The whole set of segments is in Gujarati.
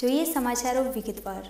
જોઈએ સમાચારો વિગતવાર.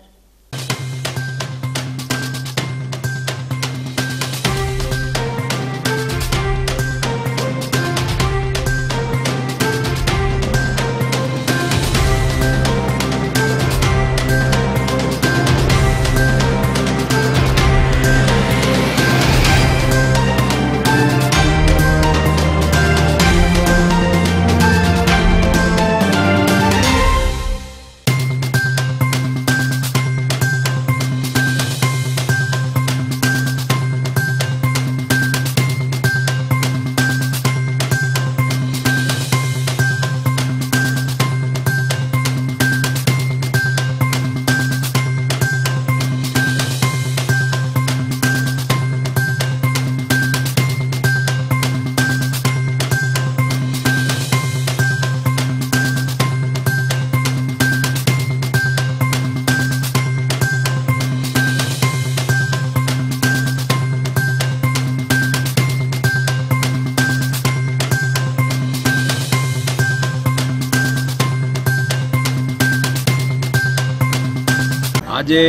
આજે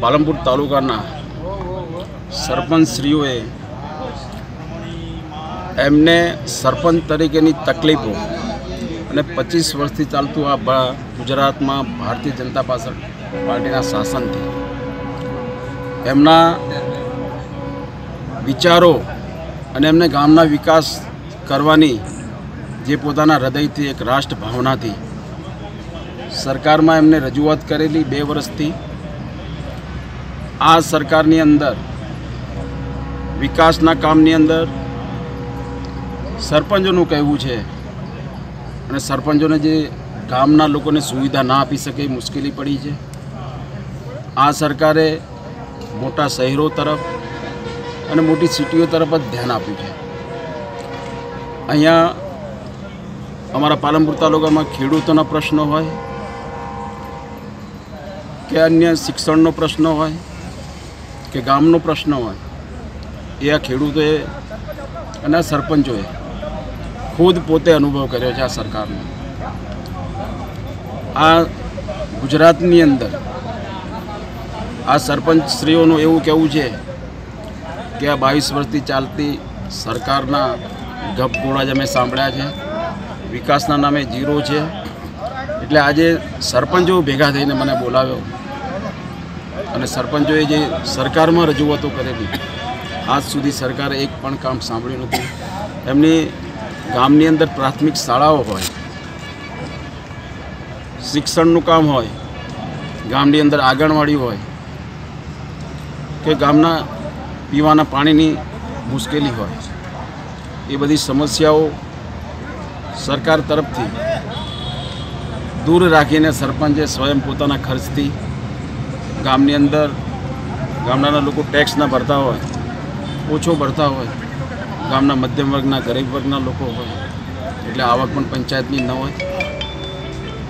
પાલનપુર તાલુકાના સરપંચશ્રીઓએ એમને સરપંચ તરીકેની તકલીફો અને પચીસ વર્ષથી ચાલતું આ ગુજરાતમાં ભારતીય જનતા પાર્ટીના શાસનથી એમના વિચારો અને એમને ગામના વિકાસ કરવાની જે પોતાના હૃદયથી એક રાષ્ટ્ર ભાવનાથી સરકારમાં એમને રજૂઆત કરેલી બે વર્ષથી. આ સરકારની અંદર, વિકાસના કામની અંદર સરપંચોનું કહેવું છે અને સરપંચોને જે ગામના લોકોને સુવિધા ના આપી શકે મુશ્કેલી પડી છે. આ સરકારે મોટા શહેરો તરફ અને મોટી સિટીઓ તરફ જ ધ્યાન આપ્યું છે. અહીંયા અમારા પાલનપુર તાલુકામાં ખેડૂતોના પ્રશ્નો હોય કે અન્ય શિક્ષણનો પ્રશ્ન હોય કે ગામનો પ્રશ્ન હોય, એ આ ખેડૂતોએ અને આ સરપંચોએ ખુદ પોતે અનુભવ કર્યો છે આ સરકારનો. આ ગુજરાતની અંદર આ સરપંચશ્રીઓનું એવું કહેવું છે કે આ બાવીસ વર્ષથી ચાલતી સરકારના ગપગોળા જ અમે સાંભળ્યા છે, વિકાસના નામે જીરો છે. એટલે આજે સરપંચો ભેગા થઈને મને બોલાવ્યો. અને સરપંચોએ જે સરકારમાં રજૂઆતો કરેલી, આજ સુધી સરકારે એક પણ કામ સાંભળ્યું નથી. એમની ગામની અંદર પ્રાથમિક શાળાઓ હોય, શિક્ષણનું કામ હોય, ગામની અંદર આંગણવાડી હોય, કે ગામના પીવાના પાણીની મુશ્કેલી હોય, એ બધી સમસ્યાઓ સરકાર તરફથી દૂર રાખીને સરપંચે સ્વયં પોતાના ખર્ચથી ગામની અંદર ગામડાના લોકો ટેક્સ ના ભરતા હોય, ઓછો ભરતા હોય, ગામના મધ્યમ વર્ગના, ગરીબ વર્ગના લોકો હોય, એટલે આવક પણ પંચાયતની ન હોય.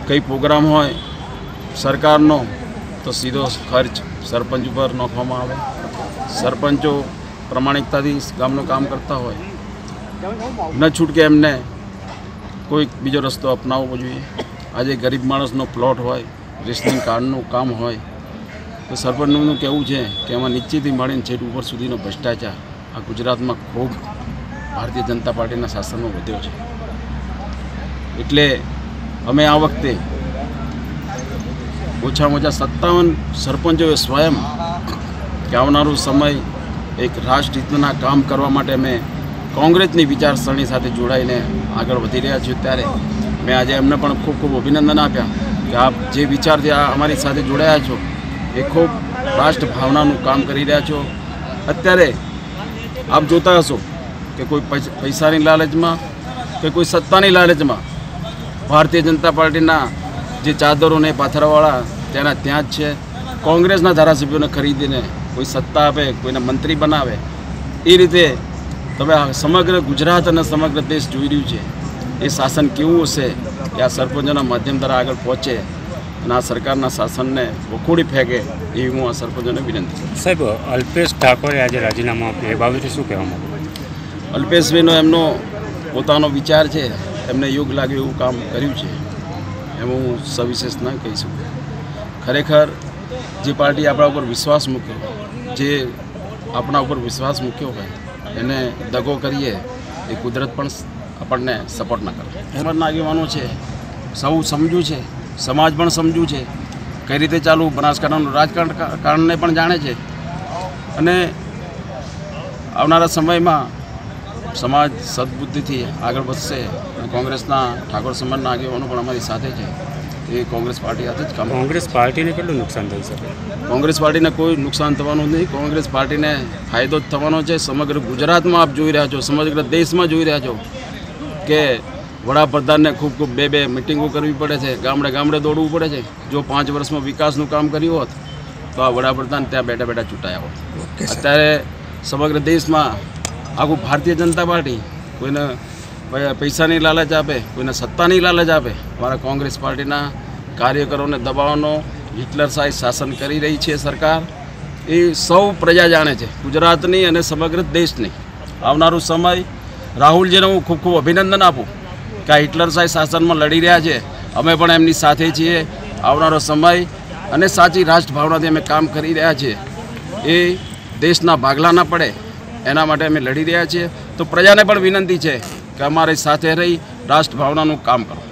કંઈ પ્રોગ્રામ હોય સરકારનો, તો સીધો ખર્ચ સરપંચ ઉપર નોખવામાં આવે. સરપંચો પ્રમાણિકતાથી ગામનું કામ કરતા હોય. ન છૂટકે એમને કોઈક બીજો રસ્તો અપનાવવો જોઈએ. આજે ગરીબ માણસનો પ્લોટ હોય રેશનિંગ કાર્ડનું કામ હોય તો સરપંચનું કહેવું છે કે એમાં નીચેથી મળીને છેટ ઉપર સુધીનો ભ્રષ્ટાચાર આ ગુજરાતમાં ખૂબ ભારતીય જનતા પાર્ટીના શાસનમાં વધ્યો છે. એટલે અમે આ વખતે ઓછામાં ઓછા સત્તાવન સરપંચોએ સ્વયં કે આવનારો સમય એક રાષ્ટ્રહિતના કામ કરવા માટે અમે કોંગ્રેસની વિચારસરણી સાથે જોડાઈને આગળ વધી રહ્યા છીએ. ત્યારે મેં આજે એમને પણ ખૂબ ખૂબ અભિનંદન આપ્યા કે આપ જે વિચારથી અમારી સાથે જોડાયા છો એ ખૂબ રાષ્ટ્ર ભાવનાનું કામ કરી રહ્યા છો. અત્યારે આપ જોતા હશો કે કોઈ પૈસ- પૈસાની લાલચમાં કે કોઈ સત્તાની લાલચમાં ભારતીય જનતા પાર્ટીના જે ચાદરોને પાથરવાળા તેના ત્યાં જ છે. કોંગ્રેસના ધારાસભ્યોને ખરીદીને કોઈ સત્તા આપે, કોઈને મંત્રી બનાવે, એ રીતે તમે સમગ્ર ગુજરાત અને સમગ્ર દેશ જોઈ રહ્યું છે. એ શાસન કેવું હશે એ આ સરપંચોના માધ્યમ દ્વારા આગળ પહોંચે. અને આ સરકારના શાસનને વખોડી ફેંકે એવી હું આ સરપંચોને વિનંતી કરું સાહેબ અલ્પેશ ઠાકોરે આજે રાજીનામું આપ્યું. એ બાબતે શું કહેવા માંગુ? અલ્પેશભાઈનો એમનો પોતાનો વિચાર છે એમને યોગ લાગે એવું કામ કર્યું છે એમાં હું સવિશેષ ના કહી શકું. ખરેખર જે પાર્ટી આપણા ઉપર વિશ્વાસ મૂક્યો જે આપણા ઉપર વિશ્વાસ મૂક્યો હોય એને દગો કરીએ એ કુદરત પણ આપણને સપોર્ટ ન કરે. સમાજના આગેવાનો છે સૌ સમજુ છે સમાજ પણ સમજુ છે કઈ રીતે ચાલવું બનાસકાંઠાનું રાજકારણ કારણને પણ જાણે છે. અને આવનારા સમયમાં સમાજ સદબુદ્ધિથી આગળ વધશે અને કોંગ્રેસના ઠાકોર સમાજના આગેવાનો પણ અમારી સાથે છે. એ કોંગ્રેસ પાર્ટી સાથે જ કામ કોંગ્રેસ પાર્ટીને કેટલું નુકસાન થઈ શકે? કોંગ્રેસ પાર્ટીને કોઈ નુકસાન થવાનું નહીં. કોંગ્રેસ પાર્ટીને ફાયદો જ થવાનો છે. સમગ્ર ગુજરાતમાં આપ જોઈ રહ્યા છો સમગ્ર દેશમાં જોઈ રહ્યા છો કે વડાપ્રધાનને ખૂબ ખૂબ બે બે મિટિંગો કરવી પડે છે. ગામડે ગામડે દોડવું પડે છે. જો પાંચ વર્ષમાં વિકાસનું કામ કર્યું હોત તો આ વડાપ્રધાન ત્યાં બેઠા બેઠા ચૂંટાયા હોત. અત્યારે સમગ્ર દેશમાં આખું ભારતીય જનતા પાર્ટી કોઈને પૈસાની લાલચ આપે કોઈને સત્તાની લાલચ આપે. મારા કોંગ્રેસ પાર્ટીના કાર્યકરોને દબાવવાનો હિટલરશાહી શાસન કરી રહી છે સરકાર. એ સૌ પ્રજા જાણે છે. ગુજરાતની અને સમગ્ર દેશની. આવનારો સમય રાહુલજીને હું ખૂબ ખૂબ અભિનંદન આપું. કે આ સાહેબ શાસનમાં લડી રહ્યા છે. અમે પણ એમની સાથે છીએ, આવનારો સમય અને સાચી રાષ્ટ્રભાવનાથી અમે કામ કરી રહ્યા છીએ. એ દેશના ભાગલા ના પડે, એના માટે અમે લડી રહ્યા છીએ. તો પ્રજાને પણ વિનંતી છે કે અમારી સાથે રહી, રાષ્ટ્રભાવનાનું કામ કરો.